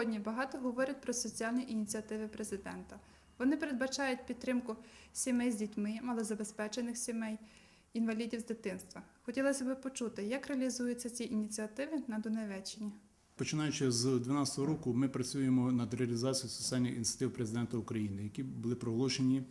Сьогодні багато говорять про соціальні ініціативи президента. Вони передбачають підтримку сімей з дітьми, малозабезпечених сімей, інвалідів з дитинства. Хотілося б почути, як реалізуються ці ініціативи на Донеччині. Починаючи з 2012 року, ми працюємо над реалізацією соціальних ініціатив президента України, які були проголошені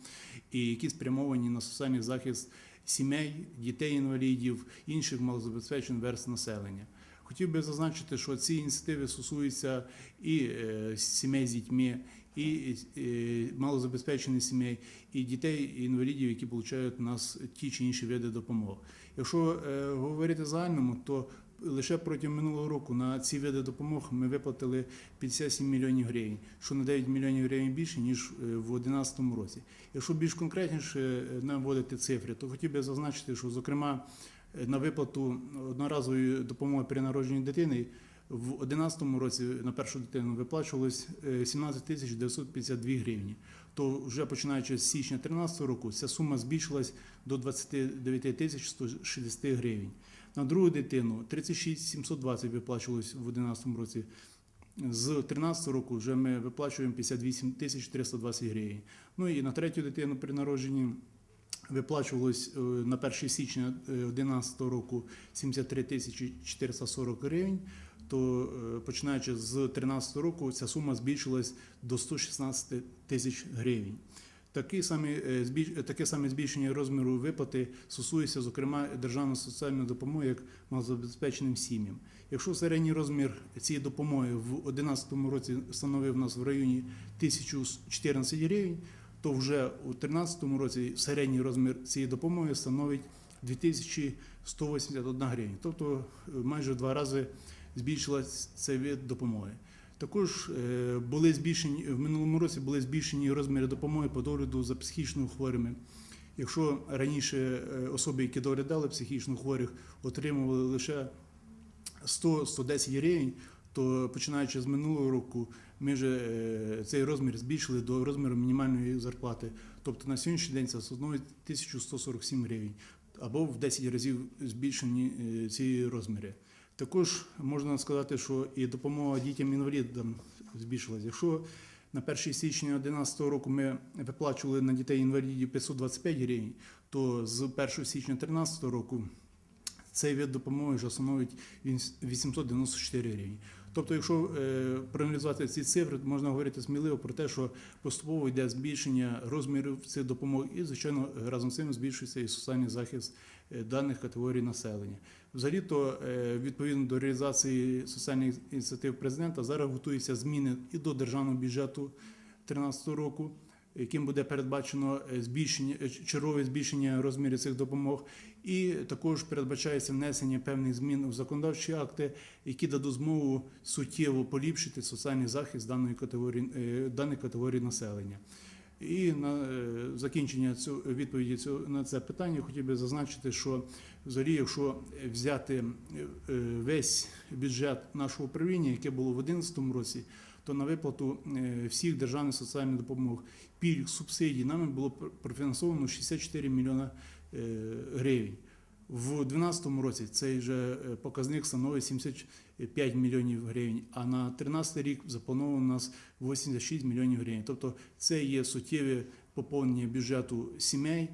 і які спрямовані на соціальний захист сімей, дітей-інвалідів, інших малозабезпечених верств населення. Хотів би зазначити, що ці ініціативи стосуються і е, сімей з дітьми, і е, малозабезпечених сімей, і дітей і інвалідів, які отримують у нас ті чи інші види допомоги. Якщо е, говорити загальному, то лише протягом минулого року на ці види допомог ми виплатили 57 мільйонів гривень, що на 9 мільйонів гривень більше ніж в 2011 році. Якщо більш конкретніше наводити цифри, то хотів би зазначити, що зокрема на виплату одноразової допомоги при народженні дитини в 2011 році на першу дитину виплачувалось е, 17 тисяч 952 гривні. То вже починаючи з січня 2013 року ця сума збільшилась до 29 тисяч 160 гривень. На другу дитину 36 720 виплачувалось в 2011 році. З 2013 року вже ми виплачуємо 58 тисяч 320 гривень. Ну і на третю дитину при народженні виплачувалось е, на 1 січня 2011 року 73 тисячі 440 гривень. То е, починаючи з 2013 року ця сума збільшилась до 116 тисяч гривень. Такі самі, е, таке саме збільшення розміру виплати стосується, зокрема, державної соціальної допомоги як малозабезпеченим сім'ям. Якщо середній розмір цієї допомоги в 2011 році становив нас в районі 1014 гривень, то вже у 2013 році середній розмір цієї допомоги становить 2181 гривень. Тобто е, майже два рази збільшилась цей вид допомоги. Також е, були збільшені в минулому році були збільшені розміри допомоги по догляду за психічно хворими. Якщо раніше е, особи, які доглядали психічно хворих, отримували лише 100-110 гривень, то починаючи з минулого року, ми вже е, цей розмір збільшили до розміру мінімальної зарплати. Тобто на сьогоднішній день це становить 1147 гривень або в 10 разів збільшені е, ці розміри. Також можна сказати, що і допомога дітям-інвалідам збільшилась. Якщо на 1 січня 2011 року ми виплачували на дітей-інвалідів 525 гривень, то з 1 січня 2013 року цей вид допомоги вже становить 894 гривні. Тобто, якщо е, проаналізувати ці цифри, можна говорити сміливо про те, що поступово йде збільшення розмірів цих допомог, і, звичайно, разом з цим збільшується і соціальний захист е, даних категорій населення. Взагалі, то е, відповідно до реалізації соціальних ініціатив президента зараз готуються зміни і до державного бюджету 2013 року яким буде передбачено е, збільшення е, чергове збільшення розмірів цих допомог, і також передбачається внесення певних змін у законодавчі акти, які дадуть змогу суттєво поліпшити соціальний захист даної категорії е, даної категорії населення. І на закінчення цю відповіді цю на це питання хотів би зазначити, що взагалі, якщо взяти весь бюджет нашого управління, яке було в 2011 році, то на виплату е, всіх державних соціальних допомог, пільг, субсидій нами було профінансовано 64 мільйона е, гривень. В 2012 році цей вже е, показник становить 75 мільйонів гривень, а на 2013 рік заплановано у нас 86 мільйонів гривень. Тобто це є суттєве поповнення бюджету сімей,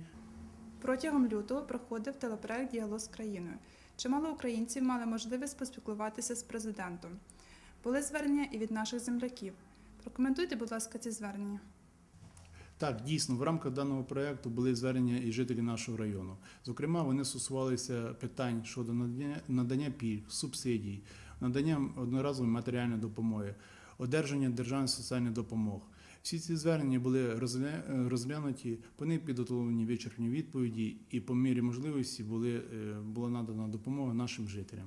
Протягом лютого проходив телепроект Діалог з країною. Чимало українців мали можливість поспілкуватися з президентом. Були звернення і від наших земляків. Прокоментуйте, будь ласка, ці звернення. Так, дійсно, в рамках даного проекту були звернення і жителів нашого району. Зокрема, вони стосувалися питань щодо надання, пільг, субсидій, надання одноразової матеріальної допомоги, одержання державних соціальних допомог. Всі ці звернення були розглянуті, по них підготовлені вичерпні відповіді, і по мірі можливості були, е, була надана допомога нашим жителям.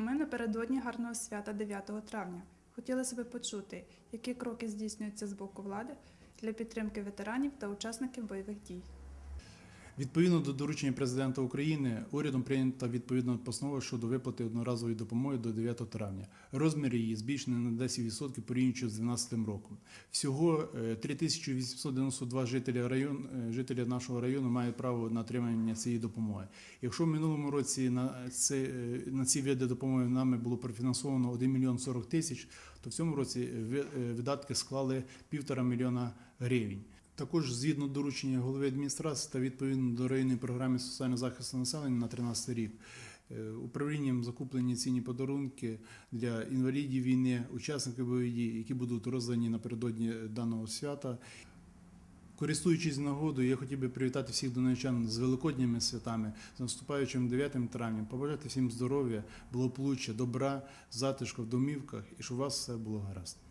Ми напередодні гарного свята 9 травня. хотіли себе почути, які кроки здійснюються з боку влади для підтримки ветеранів та учасників бойових дій. Відповідно до доручення президента України, урядом прийнята відповідна постанова щодо виплати одноразової допомоги до 9 травня. Розмір її збільшений на 10% порівнюючи з 2012 роком. Всього е, 3892 жителі район, е, жителі нашого району мають право на отримання цієї допомоги. Якщо в минулому році на ці, е, на ці види допомоги нами було профінансовано 1 мільйон 40 тисяч, то в цьому році ви- е, видатки склали півтора мільйона гривень. Також згідно доручення голови адміністрації та відповідно до районної програми соціального захисту населення на 13 рік. е, Управлінням закуплені цінні подарунки для інвалідів війни, учасників бойових дій, які будуть роздані напередодні даного свята. Користуючись нагодою, я хотів би привітати всіх донечан з великодніми святами, з наступаючим 9 травням, побажати всім здоров'я, благополуччя, добра, затишку в домівках і щоб у вас все було гаразд.